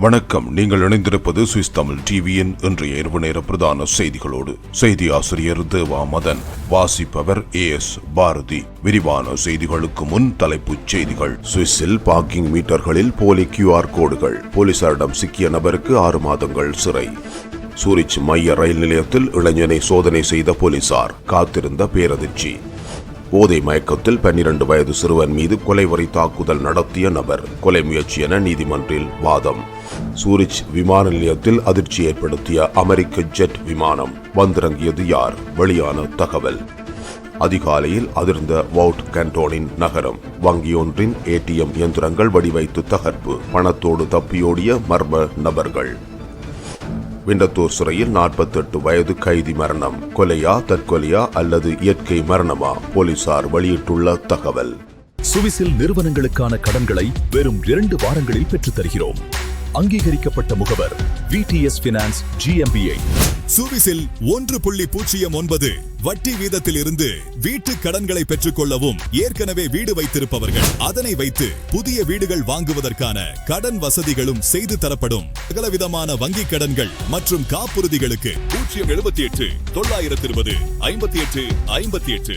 வணக்கம். நீங்கள் இணைந்திருப்பது சுவிஸ் தமிழ் டிவியின் இன்றைய இரவு நேர பிரதான செய்திகளோடு. செய்தி ஆசிரியர் தேவா மதன் வாசிப்பவர் ஏ எஸ் பாரதி. விரிவான செய்திகளுக்கு முன் தலைப்புச் செய்திகள். சுவிஸில் பார்க்கிங் மீட்டர்களில் போலி கியூஆர் கோடுகள். போலீசாரிடம் சிக்கிய நபருக்கு ஆறு மாதங்கள் சிறை. சூரிச் மைய ரயில் நிலையத்தில் இளைஞனை சோதனை செய்த போலீசார். காத்திருந்த பேரதிர்ச்சி. போதை மயக்கத்தில் பன்னிரண்டு வயது சிறுவன் மீது கொலைவரி தாக்குதல் நடத்திய நபர். கொலை முயற்சி என நீதிமன்றில் வாதம். சூரிச் விமான நிலையத்தில் அதிர்ச்சி ஏற்படுத்திய அமெரிக்க ஜெட் விமானம் வந்திறங்கியது யார்? வெளியான தகவல். அதிகாலையில் அதிர்ந்த வவுட் கண்டோனின் நகரம். வங்கியொன்றின் ஏடிஎம் இயந்திரங்கள் வடிவைத்து தகர்ப்பு. பணத்தோடு தப்பியோடிய மர்ம நபர்கள். விண்டத்தூர் சிறையில் 48 வயது கைதி மரணம். கொலையா தற்கொலையா அல்லது இயற்கை மரணமா? போலீசார் வெளியிட்டுள்ள தகவல். சுவிசில் நிறுவனங்களுக்கான கடன்களை வெறும் இரண்டு வாரங்களில் பெற்றுத் தருகிறோம் அங்கீகரிக்கப்பட்ட முகவர் விடிஎஸ் பினான்ஸ் ஜிஎம்பிஐ சுவிசில் ஒன்று புள்ளி பூஜ்ஜியம் ஒன்பது. வட்டி வீதத்தில் இருந்து வீட்டு கடன்களை பெற்றுக்கொள்ளவும் ஏற்கனவே வீடு வைத்திருப்பவர்கள். அதனை வைத்து புதிய வீடுகள் வாங்குவதற்கான கடன் வசதிகளும் செய்து தரப்படும். சகலவிதமான வங்கி கடன்கள் மற்றும் காப்புறுதிகளுக்கு பூஜ்ஜியம் எழுபத்தி எட்டு தொள்ளாயிரத்தி இருபது ஐம்பத்தி எட்டு ஐம்பத்தி எட்டு.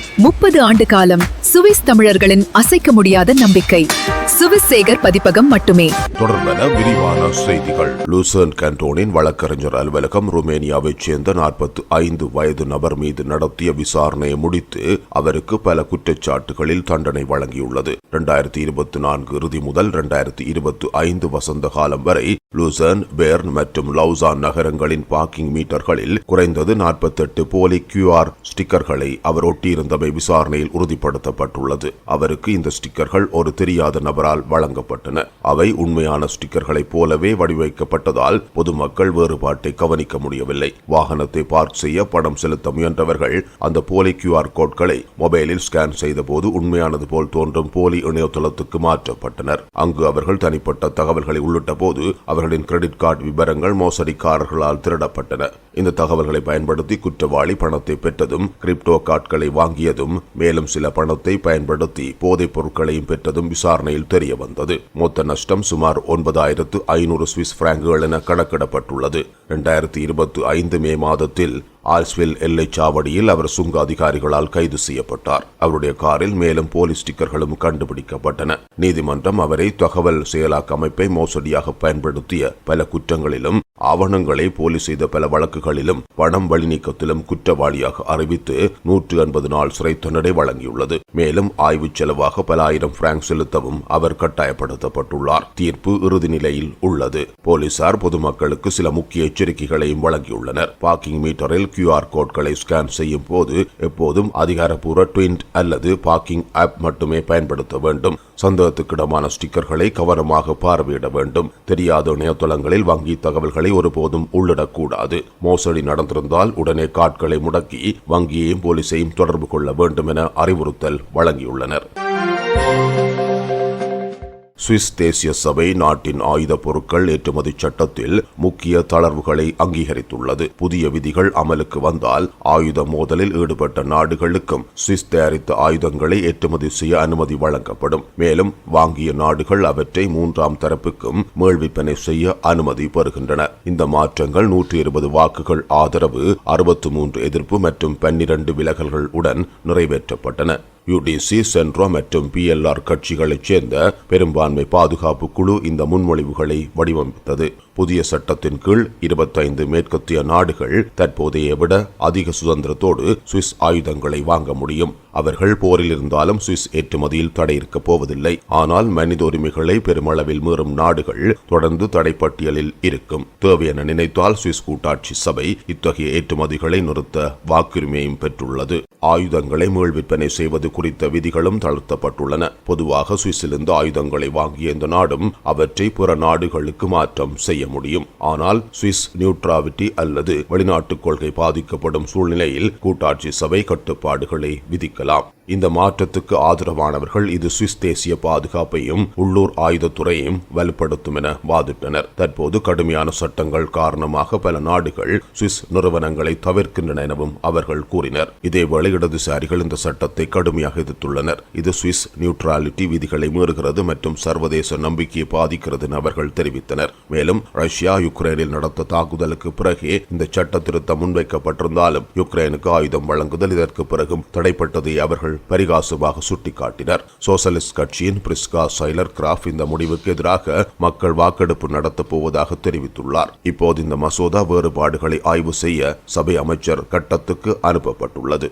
முப்பது ஆண்டு காலம் சுவிஸ் தமிழர்களின் அசைக்க முடியாத நம்பிக்கை. சுவிஸ் சேகர் பதிப்பகம் மட்டுமே. தொடர்பான விரிவான செய்திகள். லூசர்ன் கண்டோனின் வழக்கறிஞர் அலுவலகம் ருமேனியாவைச் சேர்ந்த நாற்பத்தி ஐந்து வயது நபர் மீது நடத்திய விசாரணையை முடித்து அவருக்கு பல குற்றச்சாட்டுகளில் தண்டனை வழங்கியுள்ளது. இரண்டாயிரத்தி இருபத்தி நான்கு இறுதி முதல் இரண்டாயிரத்தி இருபத்தி ஐந்து வசந்த காலம் வரை லூசர்ன் பேர்ன் மற்றும் லவுசான் நகரங்களின் பார்க்கிங் மீட்டர்களில் குறைந்தது நாற்பத்தெட்டு போலி கியூஆர் ஸ்டிக்கர்களை அவர் ஒட்டியிருந்தமை விசாரணையில் உறுதிப்படுத்தப்பட்டுள்ளது. அவருக்கு இந்த ஸ்டிக்கர்கள் ஒரு தெரியாத நபரால் வழங்கப்பட்டன. அவை உண்மையான ஸ்டிக்கர்களைப் போலவே வடிவமைக்கப்பட்டதால் பொதுமக்கள் வேறுபாட்டை கவனிக்க முடியவில்லை. வாகனத்தை பார்க் செய்ய பணம் செலுத்த முயன்றவர்கள் அந்த போலி கியூஆர் கோட்களை மொபைலில் ஸ்கேன் செய்தபோது உண்மையானது போல் தோன்றும் போலி இணையதளத்துக்கு மாற்றப்பட்டனர். அங்கு அவர்கள் தனிப்பட்ட தகவல்களை உள்ளிட்ட போது அவர்களின் கிரெடிட் கார்டு விவரங்கள் மோசடிக்காரர்களால் திருடப்பட்டன. இந்த தகவல்களை பயன்படுத்தி குற்றவாளி பணத்தை பெற்றதும் கிரிப்டோ கார்டுகளை வாங்கியதும் மேலும் சில பணத்தை பயன்படுத்தி போதைப் பொருட்களையும் பெற்றதும் விசாரணையில் தெரிய வந்தது மொத்த நஷ்டம் சுமார் ஒன்பதாயிரத்து ஐநூறு சுவிஸ் பிராங்குகள் என கணக்கிடப்பட்டுள்ளது. இரண்டாயிரத்தி இருபத்தி ஐந்து மே மாதத்தில் ஆல்ஸ்வில் எல்லை சாவடியில் அவர் சுங்க அதிகாரிகளால் கைது செய்யப்பட்டார். அவருடைய காரில் மேலும் போலீஸ் ஸ்டிக்கர்களும் கண்டுபிடிக்கப்பட்டன. நீதிமன்றம் அவரை தகவல் செயலாக்க அமைப்பை மோசடியாக பயன்படுத்திய பல குற்றங்களிலும் ஆவணங்களை போலி செய்த பல வழக்குகளிலும் பணம் வழிநீக்கத்திலும் குற்றவாளியாக அறிவித்து நூற்று எண்பது நாள் சிறை தண்டனை வழங்கியுள்ளது. மேலும் ஆய்வு செலவாக பல ஆயிரம் பிராங்க் செலுத்தவும் அவர் கட்டாயப்படுத்தப்பட்டுள்ளார். தீர்ப்பு இறுதி நிலையில் உள்ளது. போலீசார் பொதுமக்களுக்கு சில முக்கிய எச்சரிக்கைகளையும் வழங்கியுள்ளனர். பார்க்கிங் மீட்டரில் கியூஆர் கோட்களை ஸ்கேன் செய்யும் போது எப்போதும் அதிகாரப்பூர்வ ட்விண்ட் அல்லது பார்க்கிங் ஆப் மட்டுமே பயன்படுத்த வேண்டும். சந்தேகத்துக்கிடமான ஸ்டிக்கர்களை கவனமாக பார்வையிட வேண்டும். தெரியாத இணையதளங்களில் வங்கி தகவல்களை ஒருபோதும் உள்ளிடக்கூடாது. மோசடி நடந்திருந்தால் உடனே காட்களை முடக்கி வங்கியையும் போலீசையும் தொடர்பு கொள்ள வேண்டும் என அறிவுறுத்தல் வழங்கியுள்ளனர். சுவிஸ் தேசிய சபை நாட்டின் ஆயுத பொருட்கள் ஏற்றுமதி சட்டத்தில் முக்கிய தளர்வுகளை அங்கீகரித்துள்ளது. புதிய விதிகள் அமலுக்கு வந்தால் ஆயுத மோதலில் ஈடுபட்ட நாடுகளுக்கும் சுவிஸ் தயாரித்த ஆயுதங்களை ஏற்றுமதி செய்ய அனுமதி வழங்கப்படும். மேலும் வாங்கிய நாடுகள் அவற்றை மூன்றாம் தரப்புக்கும் மீள்விற்பனை செய்ய அனுமதி பெறுகின்றன. இந்த மாற்றங்கள் நூற்றி இருபது வாக்குகள் ஆதரவு அறுபத்து மூன்று எதிர்ப்பு மற்றும் பன்னிரண்டு விலகல்கள் உடன் நிறைவேற்றப்பட்டன. யுடிசி சென்ட்ரோ மற்றும் பிஎல்ஆர் கட்சிகளைச் சேர்ந்த பெரும்பான்மை பாதுகாப்பு குழு இந்த முன்மொழிவுகளை வடிவமைத்தது. புதிய சட்டத்தின் கீழ் இருபத்தைந்து மேற்கத்திய நாடுகள் தற்போதைய விட அதிக சுதந்திரத்தோடு சுவிஸ் ஆயுதங்களை வாங்க முடியும். அவர்கள் போரில் இருந்தாலும் சுவிஸ் ஏற்றுமதியில் தடை இருக்கப் போவதில்லை. ஆனால் மனித உரிமைகளை பெருமளவில் மீறும் நாடுகள் தொடர்ந்து தடைப்பட்டியலில் இருக்கும். தேவையென நினைத்தால் சுவிஸ் கூட்டாட்சி சபை இத்தகைய ஏற்றுமதிகளை நிறுத்த வாக்குரிமையும் பெற்றுள்ளது. ஆயுதங்களை மீள் விற்பனை செய்வது குறித்த விதிகளும் தளர்த்தப்பட்டுள்ளன. பொதுவாக சுவிஸிலிருந்து ஆயுதங்களை வாங்கிய இந்த நாடும் அவற்றை பிற நாடுகளுக்கு மாற்றம் செய்ய முடியும். ஆனால் சுவிஸ் நியூட்ராவிட்டி அல்லது வெளிநாட்டு கொள்கை பாதிக்கப்படும் சூழ்நிலையில் கூட்டாட்சி சபை கட்டுப்பாடுகளை விதிக்கலாம். இந்த மாற்றத்துக்கு ஆதரவானவர்கள் இது சுவிஸ் தேசிய பாதுகாப்பையும் உள்ளூர் ஆயுதத்துறையையும் வலுப்படுத்தும் என வாதிட்டனர். தற்போது கடுமையான சட்டங்கள் காரணமாக பல நாடுகள் சுவிஸ் நிறுவனங்களை தவிர்க்கின்றன எனவும் அவர்கள் கூறினர். இதேவேளை இடதுசாரிகள் இந்த சட்டத்தை கடுமையாக எதிர்த்துள்ளனர். இது சுவிஸ் நியூட்ராலிட்டி விதிகளை மீறுகிறது மற்றும் சர்வதேச நம்பிக்கையை பாதிக்கிறது என அவர்கள் தெரிவித்தனர். மேலும் ரஷ்யா யுக்ரைனில் நடத்த தாக்குதலுக்கு பிறகே இந்த சட்ட திருத்தம் முன்வைக்கப்பட்டிருந்தாலும் யுக்ரைனுக்கு ஆயுதம் வழங்குதல் இதற்கு பிறகும் தடைப்பட்டதை அவர்கள் பரிகாசமாக சுட்டிக்காட்டினர். சோசலிஸ்ட் கட்சியின் பிரிஸ்கா சைலர் கிராஃப் இந்த முடிவுக்கு எதிராக மக்கள் வாக்கெடுப்பு நடத்தப் போவதாக தெரிவித்துள்ளார். இப்போது இந்த மசோதா வேறுபாடுகளை ஆய்வு செய்ய சபை அமைச்சர் கட்டத்துக்கு அனுப்பப்பட்டுள்ளது.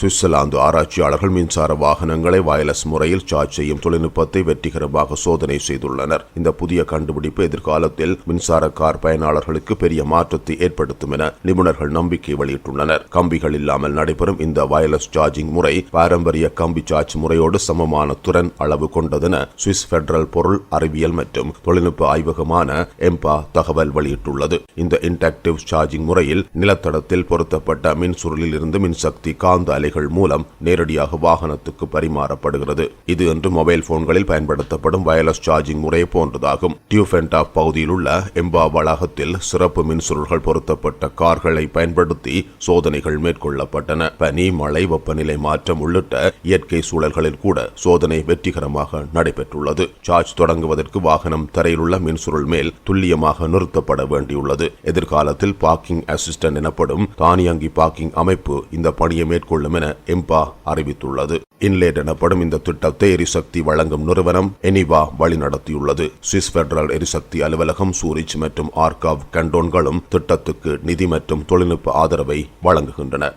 சுவிட்சர்லாந்து ஆராய்ச்சியாளர்கள் மின்சார வாகனங்களை வயர்லெஸ் முறையில் சார்ஜ் செய்யும் தொழில்நுட்பத்தை வெற்றிகரமாக சோதனை செய்துள்ளனர். இந்த புதிய கண்டுபிடிப்பு எதிர்காலத்தில் மின்சார கார் பயனாளர்களுக்கு பெரிய மாற்றத்தை ஏற்படுத்தும் என நிபுணர்கள் நம்பிக்கை வெளியிட்டுள்ளனர். கம்பிகள் இல்லாமல் நடைபெறும் இந்த வயர்லெஸ் சார்ஜிங் முறை பாரம்பரிய கம்பி சார்ஜ் முறையோடு சமமான திறன் அளவு கொண்டதென சுவிஸ் பெடரல் பொருள் அறிவியல் மற்றும் தொழில்நுட்ப ஆய்வகமான எம்பா தகவல் வெளியிட்டுள்ளது. இந்த இன்டாக்டிவ் சார்ஜிங் முறையில் நிலத்தடத்தில் பொருத்தப்பட்ட மின் சுருளில் இருந்து மின்சக்தி காந்த அலைகள் மூலம் நேரடியாக வாகனத்துக்கு பரிமாறப்படுகிறது. இது என்று மொபைல் போன்களில் பயன்படுத்தப்படும் வயர்லெஸ் சார்ஜிங் முறை போன்றதாகும். டியூஃபென்டா பகுதியில் உள்ள எம்பா வளாகத்தில் சிறப்பு மின்சுருள்கள் பொருத்தப்பட்ட கார்களை பயன்படுத்தி சோதனைகள் மேற்கொள்ளப்பட்டன. பனி மழை வெப்பநிலை மாற்றம் உள்ளிட்ட இயற்கை சூழல்களில் கூட சோதனை வெற்றிகரமாக நடைபெற்றுள்ளது. சார்ஜ் தொடங்குவதற்கு வாகனம் தரையில் உள்ள மின்சுருள் மேல் துல்லியமாக நிறுத்தப்பட வேண்டியுள்ளது. எதிர்காலத்தில் பார்க்கிங் அசிஸ்டன்ட் எனப்படும் தானியங்கி பார்க்கிங் அமைப்பு இந்த பணியை மேற்கொள்ளும் என எம்பா அறிவித்துள்ளது. இன்லேட் எனப்படும் இந்த திட்டத்தை எரிசக்தி வழங்கும் நிறுவனம் எனிவா வழிநடத்தியுள்ளது. சுவிஸ் பெடரல் எரிசக்தி அலுவலகம் சூரிச் மற்றும் ஆர்காவ் கண்டோன்களும் திட்டத்துக்கு நிதி மற்றும் தொழில்நுட்ப ஆதரவை வழங்குகின்றன.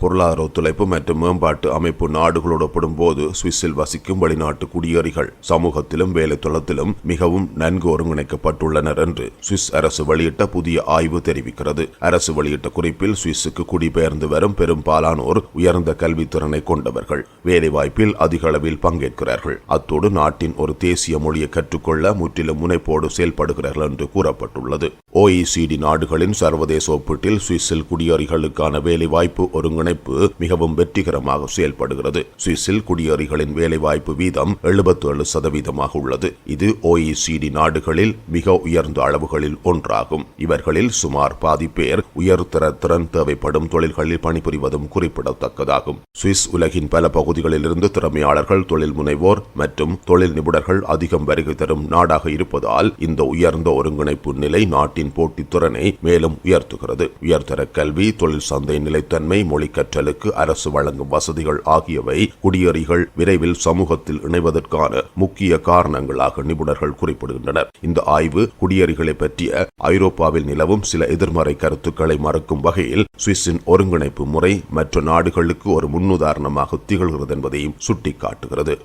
பொருளாதார ஒத்துழைப்பு மற்றும் மேம்பாட்டு அமைப்பு நாடுகளோடு போது சுவிஸில் வசிக்கும் வெளிநாட்டு குடியேறிகள் சமூகத்திலும் வேலைத்தளத்திலும் மிகவும் நன்கு ஒருங்கிணைக்கப்பட்டுள்ளனர் என்று சுவிஸ் அரசு வெளியிட்ட புதிய ஆய்வு தெரிவிக்கிறது. அரசு வெளியிட்ட குறிப்பில் சுவிஸுக்கு குடிபெயர்ந்து வரும் பெரும்பாலானோர் உயர்ந்த கல்வித்திறனை கொண்டவர்கள். வேலைவாய்ப்பில் அதிக அளவில் பங்கேற்கிறார்கள். அத்தோடு நாட்டின் ஒரு தேசிய மொழியை கற்றுக்கொள்ள முற்றிலும் முனைப்போடு செயல்படுகிறார்கள் என்று கூறப்பட்டுள்ளது. ஓஇசிடி நாடுகளின் சர்வதேச ஒப்பீட்டில் சுவிஸில் குடியேறிகளுக்கான வேலைவாய்ப்பு ஒருங்கிணைப்பு மிகவும் வெற்றிகரமாக செயல்படுகிறது. சுவிஸில் குடியேறிகளின் வேலைவாய்ப்பு வீதம் 77% சதவீதமாக உள்ளது. இது ஓஇசிடி நாடுகளில் மிக உயர்ந்த அளவுகளில் ஒன்றாகும். இவர்களில் சுமார் பாதி பேர் உயர்தர திறன் தேவைப்படும் தொழில்களில் பணிபுரிவதும் குறிப்பிடத்தக்கதாகும். சுவிஸ் உலகின் பல பகுதிகளிலிருந்து திறமையாளர்கள் தொழில் முனைவோர் மற்றும் தொழில் நிபுணர்கள் அதிகம் வருகை தரும் நாடாக இருப்பதால் இந்த உயர்ந்த ஒருங்கிணைப்பு நிலை நாட்டின் போட்டித் திறனை மேலும் உயர்த்துகிறது. உயர்தர கல்வி தொழில் சந்தை நிலைத்தன்மை மொழி கற்றலுக்கு அரசு வழங்கும் வசதிகள் ஆகியவை குடியேறிகள் விரைவில் சமூகத்தில் இணைவதற்கான முக்கிய காரணங்களாக நிபுணர்கள் குறிப்பிடுகின்றனர். இந்த ஆய்வு குடியேறிகளை பற்றிய ஐரோப்பாவில் நிலவும் சில எதிர்மறை கருத்துக்களை மறுக்கும் வகையில் சுவிஸின் ஒருங்கிணைப்பு முறை மற்ற நாடுகளுக்கு ஒரு முன்னுதாரணமாக திகழ்கிறது என்பதையும் சுட்டிக்காட்டுகிறது.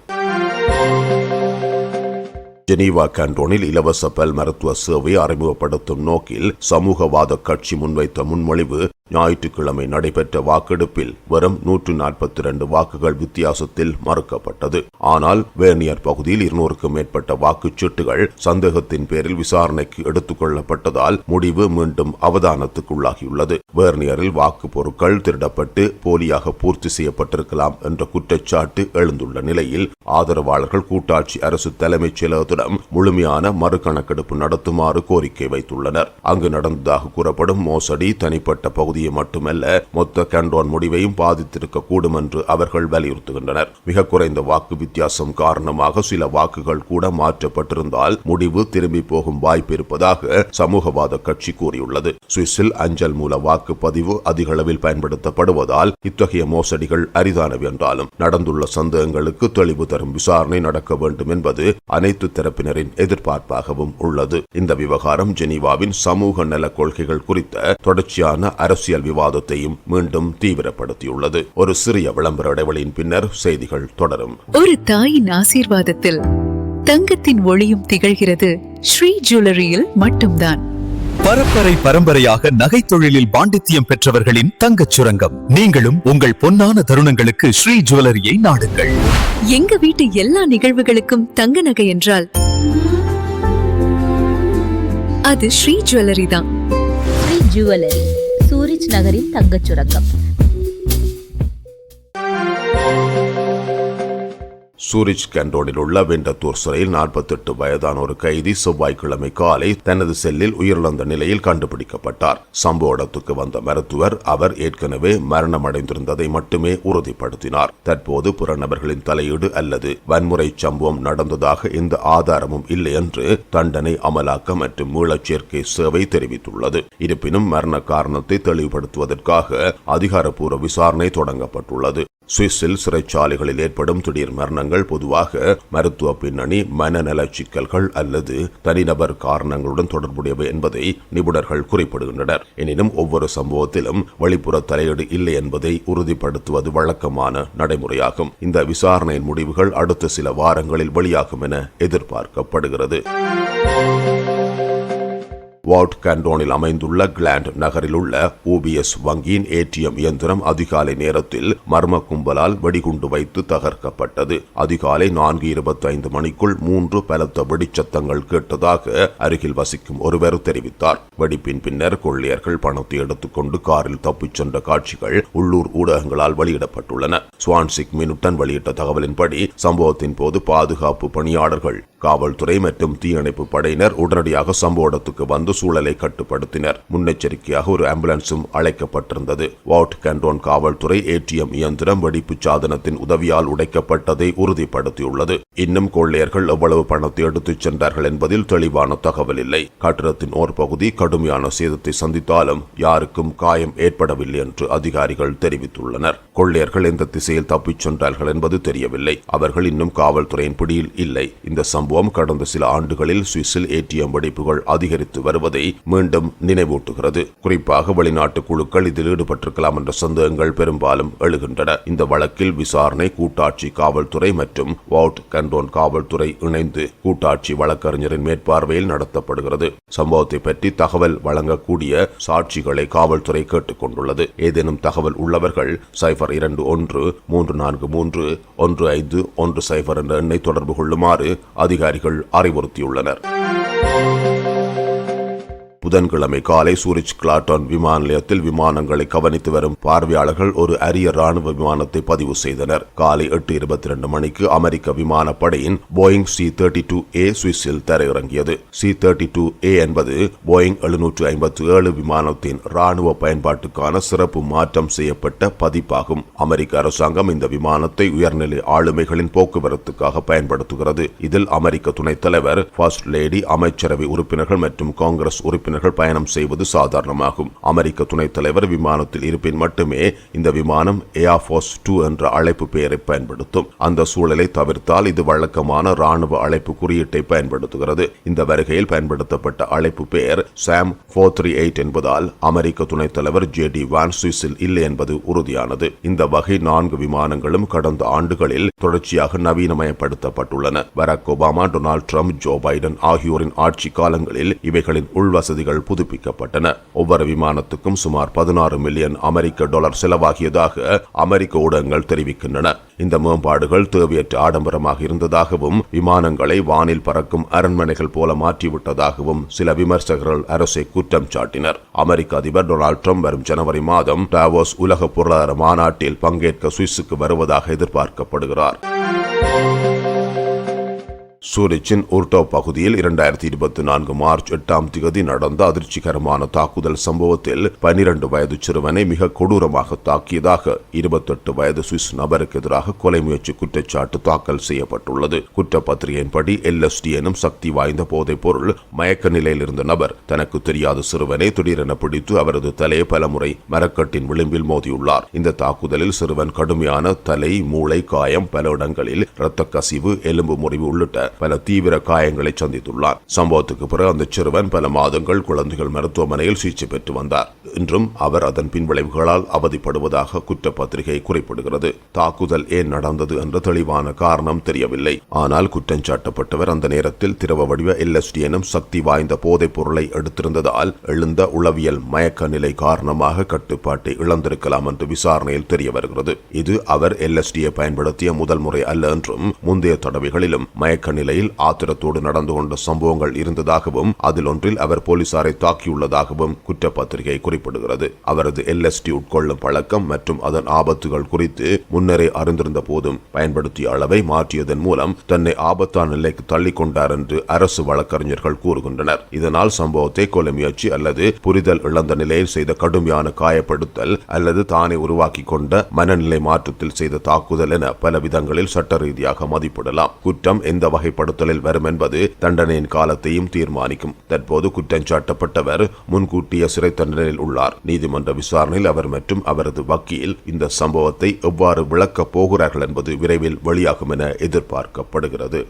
ஜெனீவா கண்டோனில் இலவச பல் மருத்துவ சேவை அறிமுகப்படுத்தும் நோக்கில் சமூகவாத கட்சி முன்வைத்த முன்மொழிவு ஞாயிற்றுக்கிழமை நடைபெற்ற வாக்கெடுப்பில் வெறும் நூற்று நாற்பத்தி இரண்டு வாக்குகள் வித்தியாசத்தில் மறுக்கப்பட்டது. ஆனால் வேர்னியர் பகுதியில் இருநூறுக்கும் மேற்பட்ட வாக்குச்சீட்டுகள் சந்தேகத்தின் பேரில் விசாரணைக்கு எடுத்துக் கொள்ளப்பட்டதால் முடிவு மீண்டும் அவதானத்துக்குள்ளாகியுள்ளது. வேர்னியரில் வாக்கு பொருட்கள் திருடப்பட்டு போலியாக பூர்த்தி செய்யப்பட்டிருக்கலாம் என்ற குற்றச்சாட்டு எழுந்துள்ள நிலையில் ஆதரவாளர்கள் கூட்டாட்சி அரசு தலைமைச் செயலகத்திடம் முழுமையான மறுகணக்கெடுப்பு நடத்துமாறு கோரிக்கை வைத்துள்ளனர். அங்கு நடந்ததாக கூறப்படும் மோசடி தனிப்பட்ட பகுதி பகுதியை மட்டுமல்ல மொத்த கண்டோன் முடிவையும் பாதித்திருக்க கூடும் என்று அவர்கள் வலியுறுத்துகின்றனர். மிக குறைந்த வாக்கு வித்தியாசம் காரணமாக சில வாக்குகள் கூட மாற்றப்பட்டிருந்தால் முடிவு திரும்பி போகும் வாய்ப்பு இருப்பதாக சமூகவாத கட்சி கூறியுள்ளது. சுவிஸில் அஞ்சல் மூல வாக்குப்பதிவு அதிக அளவில் பயன்படுத்தப்படுவதால் இத்தகைய மோசடிகள் அரிதானவை என்றாலும் நடந்துள்ள சந்தேகங்களுக்கு தெளிவு தரும் விசாரணை நடக்க வேண்டும் என்பது அனைத்து தரப்பினரின் எதிர்பார்ப்பாகவும் உள்ளது. இந்த விவகாரம் ஜெனீவாவின் சமூக நல கொள்கைகள் குறித்த தொடர்ச்சியான அரசியல் விவாதத்தையும் மீண்டும் தீவிரப்படுத்தியுள்ளது. ஒரு சிறிய விளம்பர இடைவெளியின் பின்னர் செய்திகள் தொடரும். ஒரு தாயின் ஆசீர்வாதத்தில் தங்கத்தின் ஒளியும் திகழ்கிறது. ஸ்ரீ ஜுவல்லரியில் மட்டும்தான். பரம்பரை பரம்பரையாக நகைத் தொழிலில் பாண்டித்தியம் பெற்றவர்களின் தங்கச் சுரங்கம். நீங்களும் உங்கள் பொன்னான தருணங்களுக்கு ஸ்ரீ ஜுவல்லரியை நாடுங்கள். எங்க வீட்டு எல்லா நிகழ்வுகளுக்கும் தங்க நகை என்றால்? அது ஸ்ரீ ஜுவல்லரி தான். ஸ்ரீ ஜுவல்லரி. பீச் நகரின் தங்கச் சுரங்கம். சூரிச் கண்டோனில் உள்ள வெண்டத்தூர் சிறையில் நாற்பத்தெட்டு வயதான ஒரு கைதி செவ்வாய்க்கிழமை காலை தனது செல்லில் உயிரிழந்த நிலையில் கண்டுபிடிக்கப்பட்டார். சம்பவ இடத்துக்கு வந்த மருத்துவர் அவர் ஏற்கனவே மரணமடைந்திருந்ததை மட்டுமே உறுதிப்படுத்தினார். தற்போது புற நபர்களின் தலையீடு அல்லது வன்முறை சம்பவம் நடந்ததாக எந்த ஆதாரமும் இல்லை என்று தண்டனை அமலாக்க மற்றும் மீளச்சேர்க்கை சேவை தெரிவித்துள்ளது. இருப்பினும் மரண காரணத்தை தெளிவுபடுத்துவதற்காக அதிகாரப்பூர்வ விசாரணை தொடங்கப்பட்டுள்ளது. சுவிஸில் சிறைச்சாலைகளில் ஏற்படும் திடீர் மரணங்கள் பொதுவாக மருத்துவ பின்னணி மனநல சிக்கல்கள் அல்லது தனிநபர் காரணங்களுடன் தொடர்புடையவை என்பதை நிபுணர்கள் குறிப்பிடுகின்றனர். எனினும் ஒவ்வொரு சம்பவத்திலும் வெளிப்புற தலையீடு இல்லை என்பதை உறுதிப்படுத்துவது வழக்கமான நடைமுறையாகும். இந்த விசாரணையின் முடிவுகள் அடுத்த சில வாரங்களில் வெளியாகும் என எதிர்பார்க்கப்படுகிறது. வார்ட் கண்டோனில் அமைந்துள்ள கிளாண்ட் நகரில் உள்ள ஓபிஎஸ் வங்கியின் ஏடிஎம் இயந்திரம் அதிகாலை நேரத்தில் மர்ம கும்பலால் வெடிகுண்டு வைத்து தகர்க்கப்பட்டது. அதிகாலை நான்கு இருபத்தி ஐந்து மணிக்குள் மூன்று பலத்த வெடிச்சத்தங்கள் கேட்டதாக அருகில் வசிக்கும் ஒருவர் தெரிவித்தார். வெடிப்பின் பின்னர் கொள்ளையர்கள் பணத்தை எடுத்துக்கொண்டு காரில் தப்பிச் சென்ற காட்சிகள் உள்ளூர் ஊடகங்களால் வெளியிடப்பட்டுள்ளன. ஸ்வான்சிக் மினுட்டன் வெளியிட்ட தகவலின்படி சம்பவத்தின் போது பாதுகாப்பு பணியாளர்கள் காவல்துறை மற்றும் தீயணைப்பு படையினர் உடனடியாக சம்பவ இடத்துக்கு வந்து சூழலை கட்டுப்படுத்தினர். முன்னெச்சரிக்கையாக ஒரு ஆம்புலன்ஸும் அழைக்கப்பட்டிருந்தது. வாட் கண்டோன் காவல்துறை ஏடிஎம் இயந்திரம் வெடிப்பு சாதனத்தின் உதவியால் உடைக்கப்பட்டதை உறுதிப்படுத்தியுள்ளது. இன்னும் கொள்ளையர்கள் எவ்வளவு பணத்தை எடுத்துச் சென்றார்கள் என்பதில் தெளிவான தகவல் இல்லை. கட்டிடத்தின் ஓர் பகுதி கடுமையான சேதத்தை சந்தித்தாலும் யாருக்கும் காயம் ஏற்படவில்லை என்று அதிகாரிகள் தெரிவித்துள்ளனர். கொள்ளையர்கள் எந்த திசையில் தப்பிச் சென்றார்கள் என்பது தெரியவில்லை. அவர்கள் இன்னும் காவல்துறையின் பிடியில் இல்லை. இந்த சம்பவம் கடந்த சில ஆண்டுகளில் சுவிஸில் ஏடிஎம் வெடிப்புகள் அதிகரித்து வருவது மீண்டும் நினைவூட்டுகிறது. குறிப்பாக வெளிநாட்டு குழுக்கள் இதில் ஈடுபட்டிருக்கலாம் என்ற சந்தேகங்கள் பெரும்பாலும் எழுகின்றன. இந்த வழக்கில் விசாரணை கூட்டாட்சி காவல்துறை மற்றும் வாட் கண்டோன் காவல்துறை இணைந்து கூட்டாட்சி வழக்கறிஞரின் மேற்பார்வையில் நடத்தப்படுகிறது. சம்பவத்தை பற்றி தகவல் வழங்கக்கூடிய சாட்சிகளை காவல்துறை கேட்டுக்கொண்டுள்ளது. ஏதேனும் தகவல் உள்ளவர்கள் சைபர் இரண்டு ஒன்று மூன்று நான்கு மூன்று ஒன்று ஐந்து ஒன்று சைபர் என்ற எண்ணை தொடர்பு கொள்ளுமாறு அதிகாரிகள் அறிவுறுத்தியுள்ளனர். புதன்கிழமை காலை சூரிச் கிளாட்டன் விமான நிலையத்தில் விமானங்களை கவனித்து வரும் பார்வையாளர்கள் ஒரு அரிய ராணுவ விமானத்தை பதிவு செய்தனர். காலை எட்டு இருபத்தி ரெண்டு மணிக்கு அமெரிக்க விமானப்படையின் Boeing C thirty two A சுவிஸில் தரையிறங்கியது. சி தேர்ட்டி டூ ஏ என்பது போயிங் எழுநூற்று ஐம்பத்தி ஏழு விமானத்தின் ராணுவ பயன்பாட்டுக்கான சிறப்பு மாற்றம் செய்யப்பட்ட பதிப்பாகும். அமெரிக்க அரசாங்கம் இந்த விமானத்தை உயர்நிலை ஆளுமைகளின் போக்குவரத்துக்காக பயன்படுத்துகிறது. இதில் அமெரிக்க துணைத் தலைவர் ஃபர்ஸ்ட் லேடி அமைச்சரவை உறுப்பினர்கள் மற்றும் காங்கிரஸ் உறுப்பினர் உறுப்பினர்கள் பயணம் செய்வது சாதாரணமாகும். அமெரிக்க துணைத் தலைவர் விமானத்தில் இருப்பின் மட்டுமே இந்த விமானம் ஏர்ஃபோர்ஸ் டூ என்ற அழைப்பு பெயரை பயன்படுத்தும். அந்த சூழலை தவிர்த்தால் இது வழக்கமான ராணுவ அழைப்பு குறியீட்டை பயன்படுத்துகிறது. இந்த வருகையில் பயன்படுத்தப்பட்ட அழைப்பு பெயர் சாம் ஃபோர் த்ரீ எயிட் என்பதால் அமெரிக்க துணைத் தலைவர் ஜே டி வான் சுவிஸில் இல்லை என்பது உறுதியானது. இந்த வகை நான்கு விமானங்களும் கடந்த ஆண்டுகளில் தொடர்ச்சியாக நவீனமயப்படுத்தப்பட்டுள்ளன. Barack Obama Donald Trump Joe Biden ஆகியோரின் ஆட்சி காலங்களில் இவைகளின் உள்வசதிகள் புதுப்பிக்கப்பட்டன. ஒவ்வொரு விமானத்துக்கும் சுமார் பதினாறு மில்லியன் அமெரிக்க டாலர் செலவாகியதாக அமெரிக்க ஊடகங்கள் தெரிவிக்கின்றன. இந்த மேம்பாடுகள் தேவையற்ற ஆடம்பரமாக இருந்ததாகவும் விமானங்களை வானில் பறக்கும் அரண்மனைகள் போல மாற்றிவிட்டதாகவும் சில விமர்சகர்கள் அரசை குற்றம் சாட்டினர். அமெரிக்க அதிபர் டொனால்ட் ட்ரம்ப் வரும் ஜனவரி மாதம் டாவோஸ் உலக பொருளாதார மாநாட்டில் பங்கேற்க சுவிஸுக்கு வருவதாக எதிர்பார்க்கப்படுகிறார். சூரிச்சின் உர்டோ பகுதியில் இரண்டாயிரத்தி இருபத்தி நான்கு மார்ச் எட்டாம் திகதி நடந்த அதிர்ச்சிகரமான தாக்குதல் சம்பவத்தில் பனிரண்டு வயது சிறுவனை மிக கொடூரமாக தாக்கியதாக இருபத்தெட்டு வயது சுவிஸ் நபருக்கு எதிராக கொலை முயற்சி குற்றச்சாட்டு தாக்கல் செய்யப்பட்டுள்ளது. குற்றப்பத்திரிகையின்படி எல்எஸ்டி எனும் சக்தி வாய்ந்த போதைப் பொருள் மயக்க நிலையில் இருந்த நபர் தனக்கு தெரியாத சிறுவனை திடீரென பிடித்து அவரது தலையை பலமுறை மரக்கட்டின் விளிம்பில் மோதியுள்ளார். இந்த தாக்குதலில் சிறுவன் கடுமையான தலை மூளை காயம் பல இடங்களில் இரத்த கசிவு எலும்பு முறிவு உள்ளிட்ட பல தீவிர காயங்களை சந்தித்துள்ளார். சம்பவத்துக்கு பிறகு அந்த சிறுவன் பல மாதங்கள் குழந்தைகள் மருத்துவமனையில் சிகிச்சை பெற்று வந்தார். இன்றும் அவர் அதன் பின்விளைவுகளால் அவதிப்படுவதாக குற்றப்பத்திரிகை குறிப்பிடுகிறது. தாக்குதல் ஏன் நடந்தது என்ற தெளிவான காரணம் தெரியவில்லை. ஆனால் குற்றம் சாட்டப்பட்டவர் அந்த நேரத்தில் திரவ வடிவ எல்எஸ்டி எனும் சக்தி வாய்ந்த போதைப் பொருளை எடுத்திருந்ததால் எழுந்த உளவியல் மயக்க நிலை காரணமாக கட்டுப்பாட்டை இழந்திருக்கலாம் என்று விசாரணையில் தெரிய வருகிறது. இது அவர் எல்எஸ்டியை பயன்படுத்திய முதல் முறை அல்ல என்றும் முந்தைய தடவைகளிலும் மயக்க நிலையில் ஆத்திரத்தோடு நடந்து கொண்ட சம்பவங்கள் இருந்ததாகவும் அதில் ஒன்றில் அவர் போலீசாரை தாக்கியுள்ளதாகவும் குற்றப்பத்திரிகை குறிப்பிடுகிறது. அவரது எல்எஸ்டி உட்கொள்ளும் பழக்கம் மற்றும் அதன் ஆபத்துகள் குறித்து முன்னரே அறிந்திருந்த போதும் பயன்படுத்திய அளவை மாற்றியதன் மூலம் தன்னை ஆபத்தான நிலைக்கு தள்ளிக் கொண்டார் என்று அரசு வழக்கறிஞர்கள் கூறுகின்றனர். இதனால் சம்பவத்தை கொலை முயற்சி அல்லது புரிதல் இழந்த நிலையில் செய்த கடுமையான காயப்படுத்தல் அல்லது தானே உருவாக்கி கொண்ட மனநிலை மாற்றத்தில் செய்த தாக்குதல் என பல விதங்களில் சட்ட ரீதியாக மதிப்பிடலாம். குற்றம் எந்த வகை வகைப்படுத்தலில் வரும் என்பது தண்டனையின் காலத்தையும் தீர்மானிக்கும். தற்போது குற்றஞ்சாட்டப்பட்டவர் முன்கூட்டிய சிறை தண்டனையில் உள்ளார். நீதிமன்ற விசாரணையில் அவர் மற்றும் அவரது வக்கீல் இந்த சம்பவத்தை எவ்வாறு விளக்கப் போகிறார்கள் என்பது விரைவில் வெளியாகும் என எதிர்பார்க்கப்படுகிறது.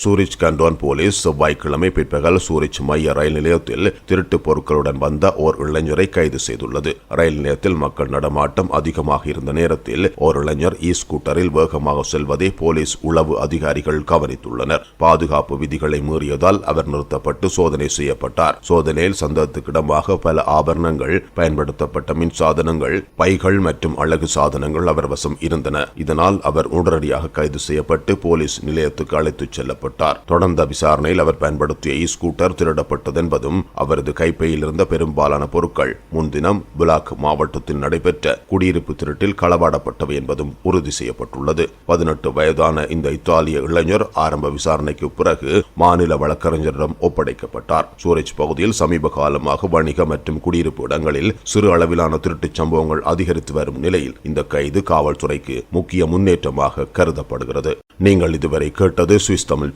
சூரிச் கண்டோன் போலீஸ் செவ்வாய்க்கிழமை பிற்பகல் சூரிச் மைய ரயில் நிலையத்தில் திருட்டு பொருட்களுடன் வந்த ஓர் இளைஞரை கைது செய்துள்ளது. ரயில் நிலையத்தில் மக்கள் நடமாட்டம் அதிகமாக இருந்த நேரத்தில் ஓர் இளைஞர் இ ஸ்கூட்டரில் வேகமாக செல்வதை போலீஸ் உளவு அதிகாரிகள் கவனித்துள்ளனர். பாதுகாப்பு விதிகளை மீறியதால் அவர் நிறுத்தப்பட்டு சோதனை செய்யப்பட்டார். சோதனையில் சந்தேகத்துக்கிடமாக பல ஆபரணங்கள் பயன்படுத்தப்பட்ட மின் சாதனங்கள் பைகள் மற்றும் அழகு சாதனங்கள் அவர் வசம் இருந்தன. இதனால் அவர் உடனடியாக கைது செய்யப்பட்டு போலீஸ் நிலையத்துக்கு அழைத்துச் செல்லப்பட்டார். செய்யப்பட்டார் தொடர்ந்த விசாரணையில் அவர் பயன்படுத்திய இ ஸ்கூட்டர் திருடப்பட்டது என்பதும் அவரது கைப்பையில் இருந்த பெரும்பாலான பொருட்கள் முன்தினம் பிளாக் மாவட்டத்தில் நடைபெற்ற குடியிருப்பு திருட்டில் களவாடப்பட்டவை என்பதும் உறுதி செய்யப்பட்டுள்ளது. பதினெட்டு வயதான இந்த இத்தாலிய இளைஞர் ஆரம்ப விசாரணைக்கு பிறகு மாநில வழக்கறிஞரிடம் ஒப்படைக்கப்பட்டார். சூரஜ் பகுதியில் சமீப காலமாக வணிக மற்றும் குடியிருப்பு இடங்களில் சிறு அளவிலான திருட்டுச் சம்பவங்கள் அதிகரித்து வரும் நிலையில் இந்த கைது காவல்துறைக்கு முக்கிய முன்னேற்றமாக கருதப்படுகிறது. நீங்கள் இதுவரை கேட்டது சுவிஸ் தமிழ்